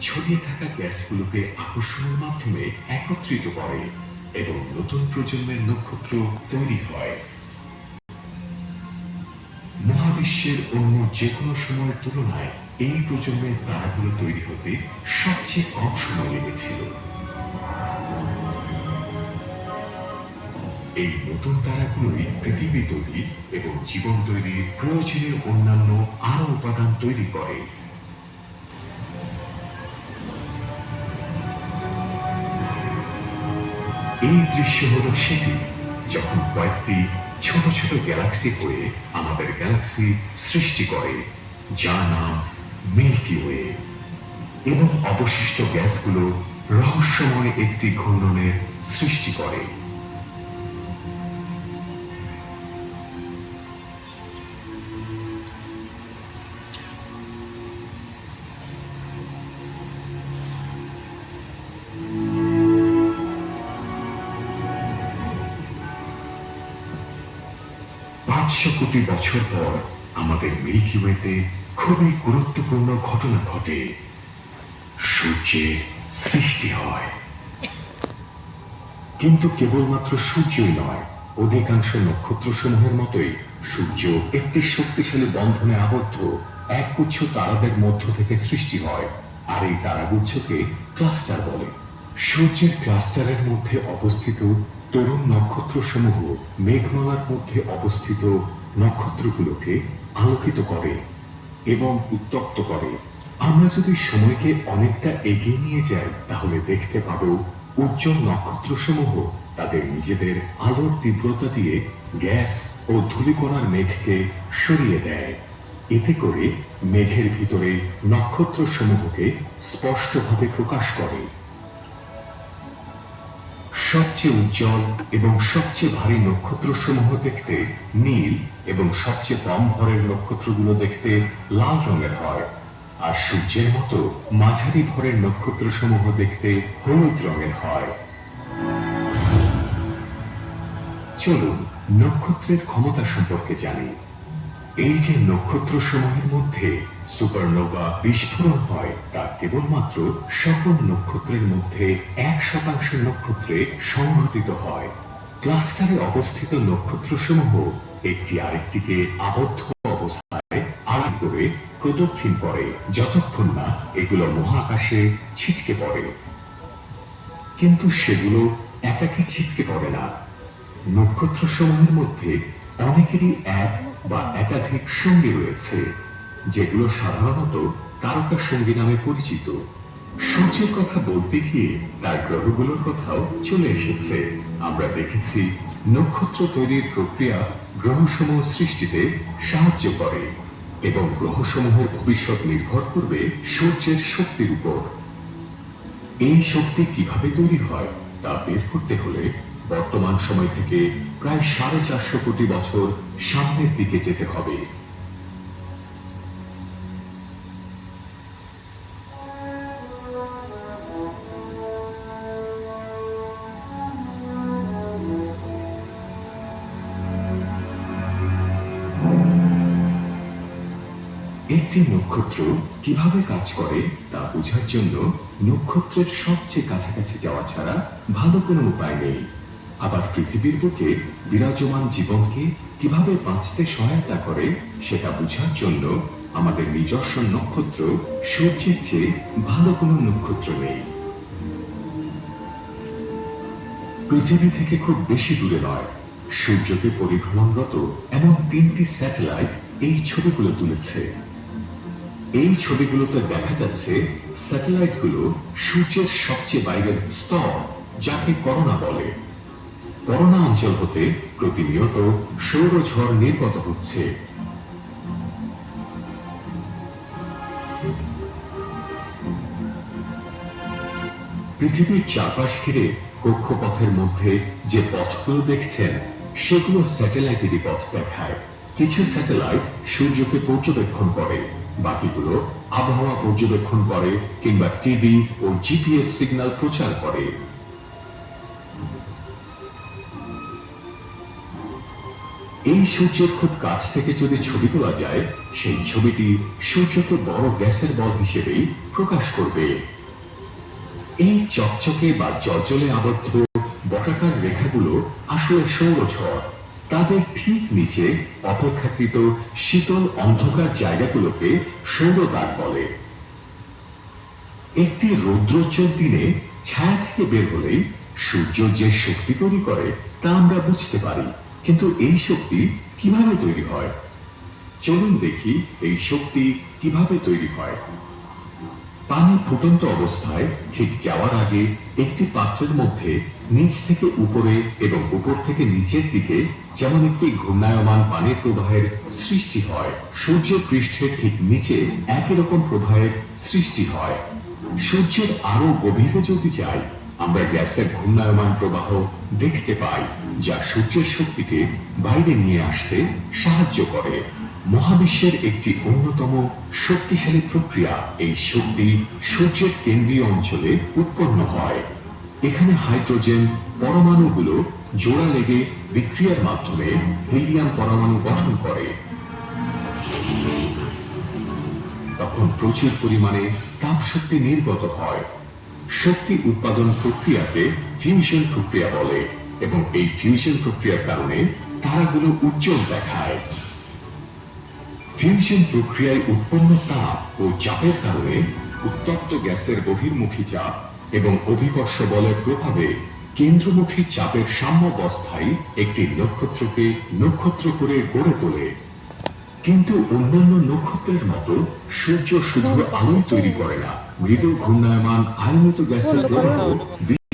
ছড়িয়ে থাকা গ্যাসগুলোকে আকর্ষণের মাধ্যমে একত্রিত করে এবং নতুন প্রজন্মের নক্ষত্র তৈরি হয়। মহাবিশ্বের অন্য যে কোনো সময়ের তুলনায় এই প্রজন্মের তারাগুলো তৈরি হতে সবচেয়ে কম সময় লেগেছিল। এই নতুন তারাগুলোই পৃথিবী তৈরি এবং জীবন তৈরির প্রয়োজনীয় অন্যান্য আরও উপাদান তৈরি করে। এই দৃশ্য হল সেটি যখন কয়েকটি ছোট ছোট গ্যালাক্সি হয়ে আমাদের গ্যালাক্সি সৃষ্টি করে যা নাম মিল্কি ওয়ে এবং অবশিষ্ট গ্যাসগুলো রহস্যময় একটি ঘূর্ণনের সৃষ্টি করে। পাঁচশো কোটি বছর পর আমাদের মিল্কি ওয়েতে খুবই গুরুত্বপূর্ণ ঘটনা ঘটে। সূর্যের সৃষ্টি হয়। কিন্তু কেবলমাত্র সূর্যই নয়, অধিকাংশ নক্ষত্রসমূহের মতোই সূর্য একটি শক্তিশালী বন্ধনে আবদ্ধ একগুচ্ছ তারাদের মধ্য থেকে সৃষ্টি হয়, আর এই তারাগুচ্ছকে ক্লাস্টার বলে। সূর্যের ক্লাস্টারের মধ্যে অবস্থিত তরুণ নক্ষত্রসমূহ মেঘমালার মধ্যে অবস্থিত নক্ষত্রগুলোকে আলোকিত করে এবং উত্তপ্ত করে। আমরা যদি সময়কে অনেকটা এগিয়ে নিয়ে যাই, তাহলে দেখতে পাব উজ্জ্বল নক্ষত্রসমূহ তাদের নিজেদের আলোর তীব্রতা দিয়ে গ্যাস ও ধূলিকণার মেঘকে সরিয়ে দেয়। এতে করে মেঘের ভিতরে নক্ষত্রসমূহকে স্পষ্টভাবে প্রকাশ করে। সবচেয়ে উজ্জ্বল এবং সবচেয়ে ভারী নক্ষত্রসমূহ দেখতে নীল এবং সবচেয়ে কম ভরের নক্ষত্রগুলো দেখতে লাল রঙের হয়। আর সূর্যের মতো মাঝারি ভরের নক্ষত্রসমূহ দেখতে হলুদ রঙের হয়। চলুন নক্ষত্রের ক্ষমতা সম্পর্কে জানি। এই যে নক্ষত্র সমূহের মধ্যে সুপারনোভা বিস্ফোরণ হয়, তা কেবলমাত্র সকল নক্ষত্রের মধ্যে এক শতাংশ নক্ষত্রে সংঘটিত হয়। ক্লাস্টারে অবস্থিত নক্ষত্র সমূহ একটি আরেকটিকে আবদ্ধ অবস্থায় আড়াল করে প্রদক্ষিণ করে, যতক্ষণ না এগুলো মহাকাশে ছিটকে পড়ে। কিন্তু সেগুলো একাকি ছিটকে পড়ে না। নক্ষত্র সমূহের মধ্যে অনেকেরই এক বা একাধিক সঙ্গী রয়েছে, যেগুলো সাধারণত তারকা সঙ্গী নামে পরিচিত। সূর্যের কথা বলতে গিয়ে তার গ্রহগুলোর কথাও চলে এসেছে। আমরা দেখেছি নক্ষত্র তৈরির প্রক্রিয়া গ্রহসমূহ সৃষ্টিতে সাহায্য করে এবং গ্রহসমূহের ভবিষ্যৎ নির্ভর করবে সূর্যের শক্তির উপর। এই শক্তি কীভাবে তৈরি হয় তা বের করতে হলে বর্তমান সময় থেকে প্রায় সাড়ে চারশো কোটি বছর সামনের দিকে যেতে হবে। একটি নক্ষত্র কীভাবে কাজ করে তা বোঝার জন্য নক্ষত্রের সবচেয়ে কাছাকাছি যাওয়া ছাড়া ভালো কোনো উপায় নেই। আবার পৃথিবীর বুকে বিরাজমান জীবনকে কীভাবে বাঁচতে সহায়তা করে সেটা বোঝার জন্য আমাদের নিজস্ব নক্ষত্র সূর্যের চেয়ে ভালো কোনো নক্ষত্র নেই। পৃথিবী থেকে খুব বেশি দূরে নয়। সূর্যকে পরিভ্রমণরত এমন তিনটি স্যাটেলাইট এই ছবিগুলো তুলেছে। এই ছবিগুলোতে দেখা যাচ্ছে স্যাটেলাইটগুলো সূর্যের সবচেয়ে বাইরের স্তর, যাকে করোনা বলে। করোনা অঞ্চল হতে প্রতিনিয়ত সৌরঝড় নির্গত হচ্ছে। পৃথিবীর চারপাশ ঘিরে কক্ষপথের মধ্যে যে পথগুলো দেখছেন, সেগুলো স্যাটেলাইটেরই পথ দেখায়। কিছু স্যাটেলাইট সূর্যকে পর্যবেক্ষণ করে, বাকিগুলো আবহাওয়া পর্যবেক্ষণ করে কিংবা টিভি ও জিপিএস সিগন্যাল প্রচার করে। এই সূর্যের খুব কাছ থেকে যদি ছবি তোলা যায়, সেই ছবিটি সূর্যকে বড় গ্যাসের বল হিসেবেই প্রকাশ করবে। এই চকচকে বা জলজলে আবদ্ধ বক্রাকার রেখাগুলো আসলে সৌরঝড়। তাদের ঠিক নিচে অপেক্ষাকৃত শীতল অন্ধকার জায়গাগুলোকে সৌরদাগ বলে। একটি রৌদ্রোজ্জ্বল দিনে ছায়া থেকে বের হলেই সূর্য যে শক্তি তৈরি করে তা আমরা বুঝতে পারি। কিন্তু এই শক্তি কীভাবে তৈরি হয়? চলুন দেখি এই শক্তি কীভাবে তৈরি হয়। পানি ফুটন্ত অবস্থায় ঠিক যাওয়ার আগে একটি পাত্রের মধ্যে নিচ থেকে উপরে এবং উপর থেকে নিচের দিকে যেমন একটি ঘূর্ণায়মান পানির প্রবাহের সৃষ্টি হয়, সূর্যের পৃষ্ঠের ঠিক নিচে একই রকম প্রবাহের সৃষ্টি হয়। সূর্যের আরও গভীরে যদি যাই আমরা গ্যাসের ঘূর্ণায়মান প্রবাহ দেখতে পাই, যা সূর্যের শক্তিকে বাইরে নিয়ে আসতে সাহায্য করে। মহাবিশ্বের একটি অন্যতম শক্তিশালী প্রক্রিয়া এই শক্তি সূর্যের কেন্দ্রীয় অঞ্চলে উৎপন্ন হয়। এখানে হাইড্রোজেন পরমাণুগুলো জোড়া লেগে বিক্রিয়ার মাধ্যমে হিলিয়াম পরমাণু গঠন করে। তখন প্রচুর পরিমাণে তাপ শক্তি নির্গত হয়। শক্তি উৎপাদন প্রক্রিয়াকে ফিউশন প্রক্রিয়া বলে এবং এই ফিউশন প্রক্রিয়ার কারণে তারাগুলো উজ্জ্বল দেখায়। ফিউশন প্রক্রিয়ায় উৎপন্ন তাপ ও চাপের কারণে উত্তপ্ত গ্যাসের বহির্মুখী চাপ এবং অভিকর্ষ বলের প্রভাবে কেন্দ্রমুখী চাপের সাম্যাবস্থায় একটি নক্ষত্রকে নক্ষত্র করে গড়ে তোলে। কিন্তু অন্যান্য নক্ষত্রের মতো সূর্য শুধু আলোই তৈরি করে না মৃদু ঘূর্ণায়মান আয়নিত গ্যাসের প্রবাহ